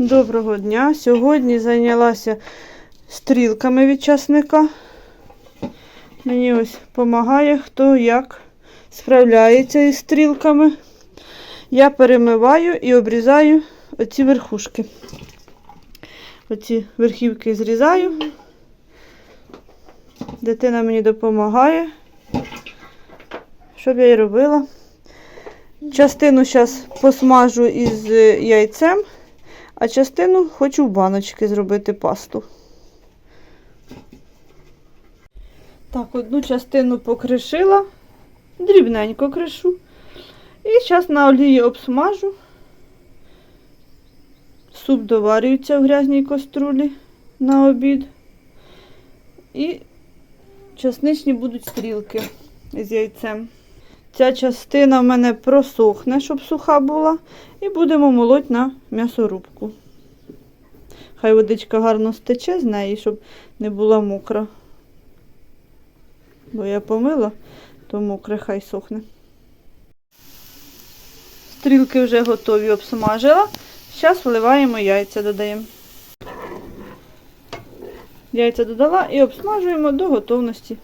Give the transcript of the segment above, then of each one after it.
Доброго дня. Сьогодні зайнялася стрілками від часника. Мені ось допомагає, хто як справляється із стрілками. Я перемиваю і обрізаю оці верхушки. Оці верхівки зрізаю. Дитина мені допомагає, щоб я і робила. Частину зараз посмажу із е, яйцем, а частину хочу в баночки зробити пасту. Так, одну частину покришила, дрібненько кришу. І зараз на олії обсмажу. Суп доварюється в грязній каструлі на обід. І часничні будуть стрілки з яйцем. Ця частина в мене просохне, щоб суха була, і будемо молоть на м'ясорубку. Хай водичка гарно стече з неї, щоб не була мокра. Бо я помила, то мокре хай сохне. Стрілки вже готові обсмажила. Зараз вливаємо яйця, додаємо. Яйця додала і обсмажуємо до готовності.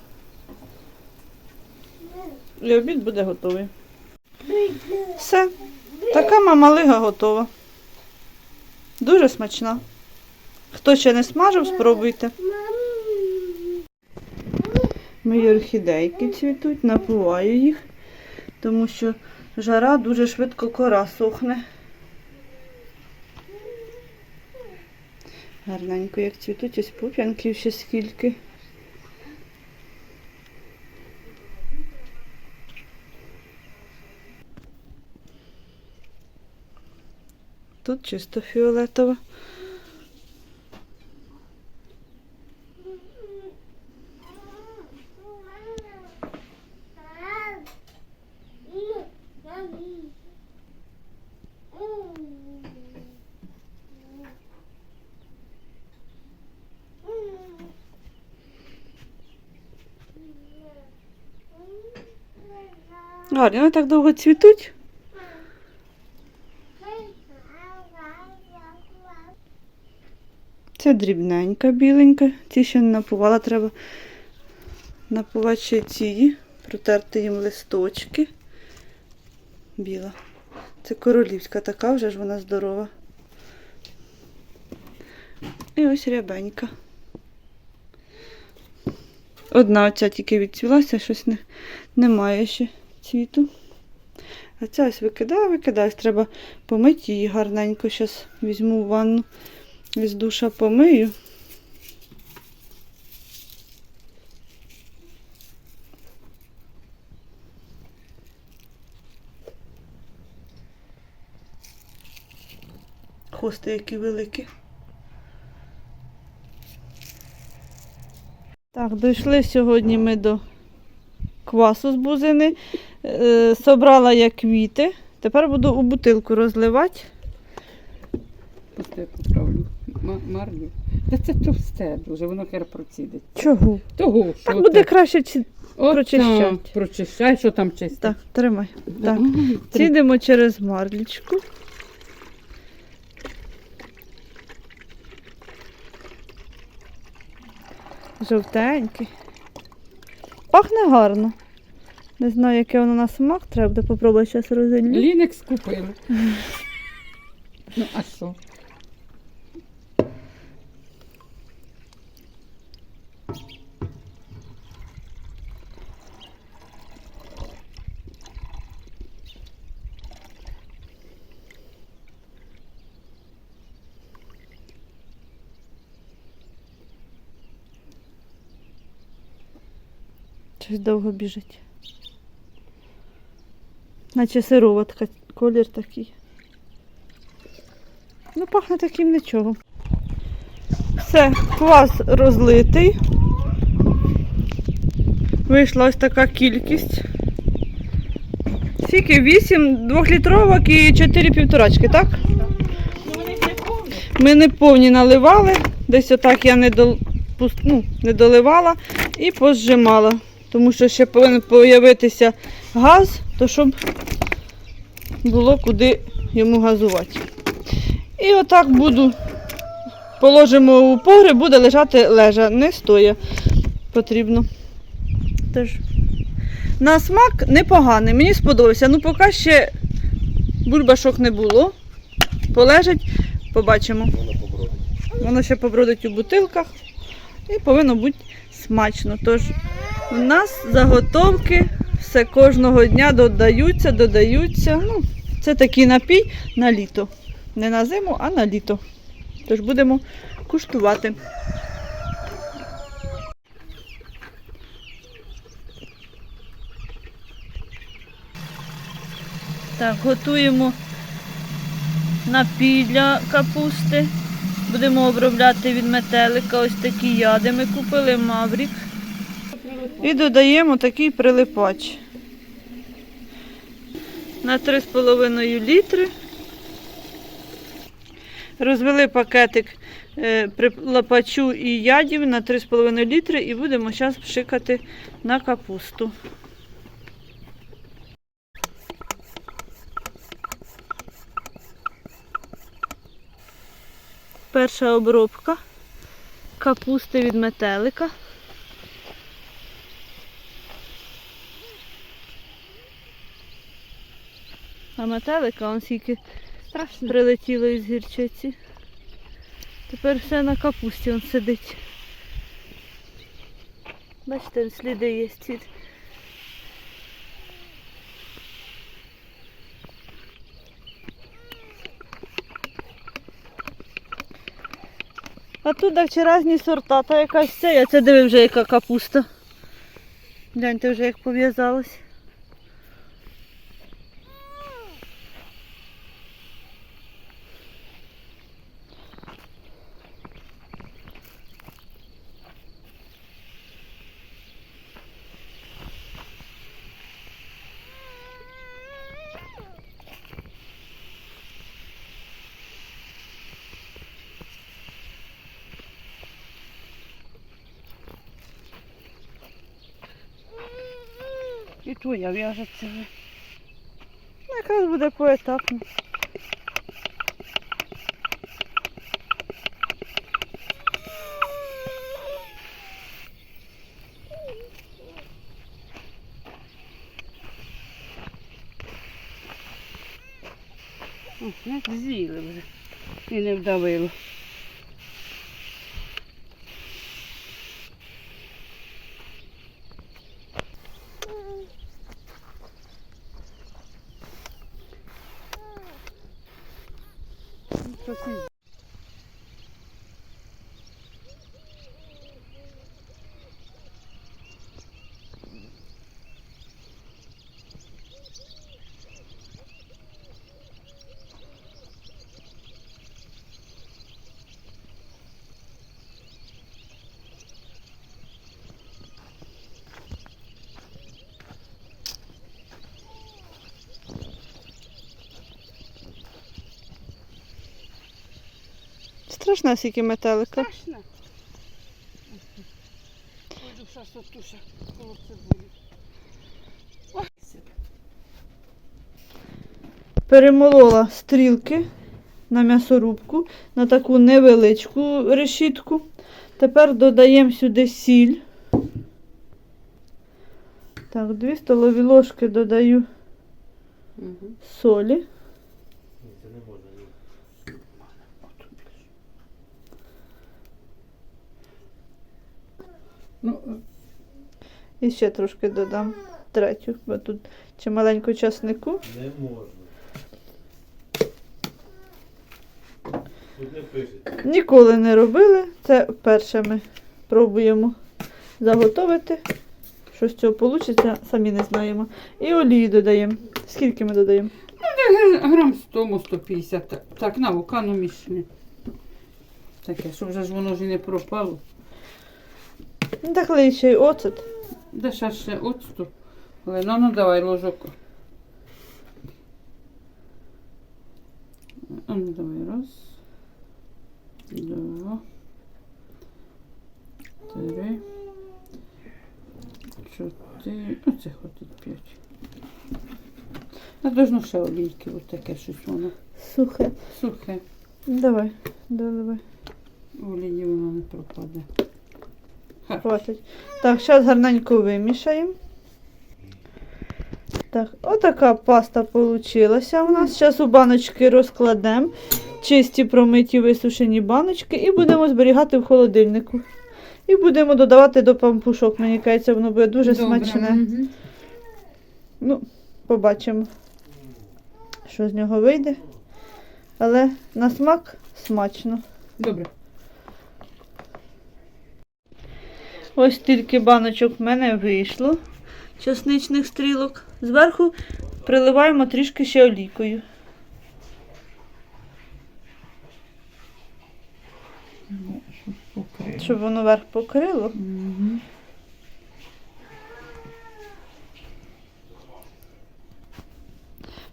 І обід буде готовий. Все. Така мамалига готова. Дуже смачна. Хто ще не смажив, спробуйте. Мої орхідейки цвітуть, напуваю їх, тому що жара дуже швидко кора сохне. Гарненько, як цвітуть, ось пуп'янків ще скільки. Тут чисто фіолетово. Гарні, вони так довго цвітуть. Це дрібненька, біленька. Ці ще не напувала, треба напувати ще ці, протерти їм листочки. Біла. Це королівська така, вже ж вона здорова. І ось рябенька. Одна оця тільки відцвілася, щось не, немає ще цвіту. А ця ось викидаю, викидаю. Треба помити її гарненько. Зараз візьму в ванну. З душа помию. Хости які великі. Так, дійшли сьогодні ми до квасу з бузини. Е, собрала я квіти. Тепер буду у бутилку розливати. Марлю. Та це товсте дуже, воно хер процідить. Чого? Того, що Так буде краще ці... От прочищать. там, Прочищай, що там чисто. Так, тримай. Так. Ой, три- Цідимо через марлічку. Жовтенький. Пахне гарно. Не знаю, яке воно на смак, треба буде попробувати зараз розіллю. Лінекс купили. Ну, а що? Щось довго біжить. Наче сироватка, колір такий. Ну, пахне таким нічого. Все, квас розлитий. Вийшла ось така кількість. Скільки? 8 двохлітровок і 4 півторачки, так? Ми не повні наливали, десь отак я не, дол... ну, не доливала і позжимала. Тому що ще повинен появитися газ, то щоб було куди йому газувати. І отак буду. Положимо у погреб, буде лежати лежа, не стоя. Потрібно. Тож. На смак непоганий, мені сподобався. Ну, поки ще бульбашок не було. Полежать, побачимо. Воно ще побродить у бутилках і повинно бути смачно. Тож у нас заготовки все кожного дня додаються, додаються. Ну, це такий напій на літо. Не на зиму, а на літо. Тож будемо куштувати. Так, готуємо напій для капусти. Будемо обробляти від метелика. Ось такі яди. Ми купили маврік. І додаємо такий прилипач. На 3,5 літри. Розвели пакетик е, прилипачу і ядів на 3,5 літри і будемо зараз пшикати на капусту. Перша обробка капусти від метелика. А метелика он скільки Страшно. прилетіло із гірчиці. Тепер все на капусті он сидить. Бачите, сліди є від. А тут чи сорта, та якась ця, я це диви вже яка капуста. Гляньте вже як пов'язалась. Твоя в'яжеться вже. Ну, якраз буде поетапно. Як з'їли вже. І не вдавило. Deixa eu te Страшна скільки метелика. страшно. Ой, душа сотуша, коло цибулі. Перемолола стрілки на м'ясорубку, на таку невеличку решітку. Тепер додаємо сюди сіль. Так, дві столові ложки додаю солі. Ну, І ще трошки додам третю, бо тут чималенько часнику. Не можна. Тут не пишеться. Ніколи не робили. Це вперше ми пробуємо заготовити. Що з цього вийде, самі не знаємо. І олії додаємо. Скільки ми додаємо? грам 100 150. Так, так на вулкану мішне. Таке, щоб вже ж воно ж і не пропало. Ну, так лий ще й оцет. Де ще ще оцту. Але ну, ну давай ложок. А ну давай раз. Два. Три. Чотири. Оце хватить п'ять. А должно ще олійки, ось таке щось воно. Сухе. Сухе. Давай, доливай. Олії вона не пропаде. Хватить. Так, зараз гарненько вимішаємо. Так, отака паста получилася у нас. Зараз у баночки розкладемо. Чисті промиті висушені баночки і будемо зберігати в холодильнику. І будемо додавати до пампушок. Мені кажеться, воно буде дуже Добре, смачне. Ну, побачимо, що з нього вийде. Але на смак смачно. Добре. Ось тільки баночок в мене вийшло. Часничних стрілок. Зверху приливаємо трішки ще олійкою. Щоб воно верх покрило. Мгм.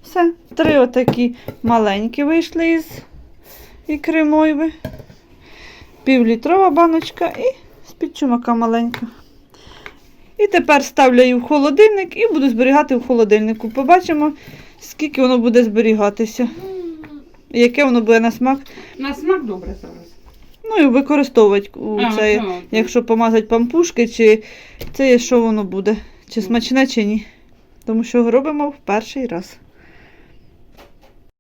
Все. Три отакі маленькі вийшли із ікри мойви. Півлітрова баночка і з-під чумака маленька. І тепер ставлю її в холодильник і буду зберігати в холодильнику. Побачимо, скільки воно буде зберігатися. Яке воно буде на смак. На смак добре зараз. Ну і використовувати А, це, так. якщо помазати пампушки, чи це є, що воно буде, чи смачне, чи ні. Тому що робимо в перший раз.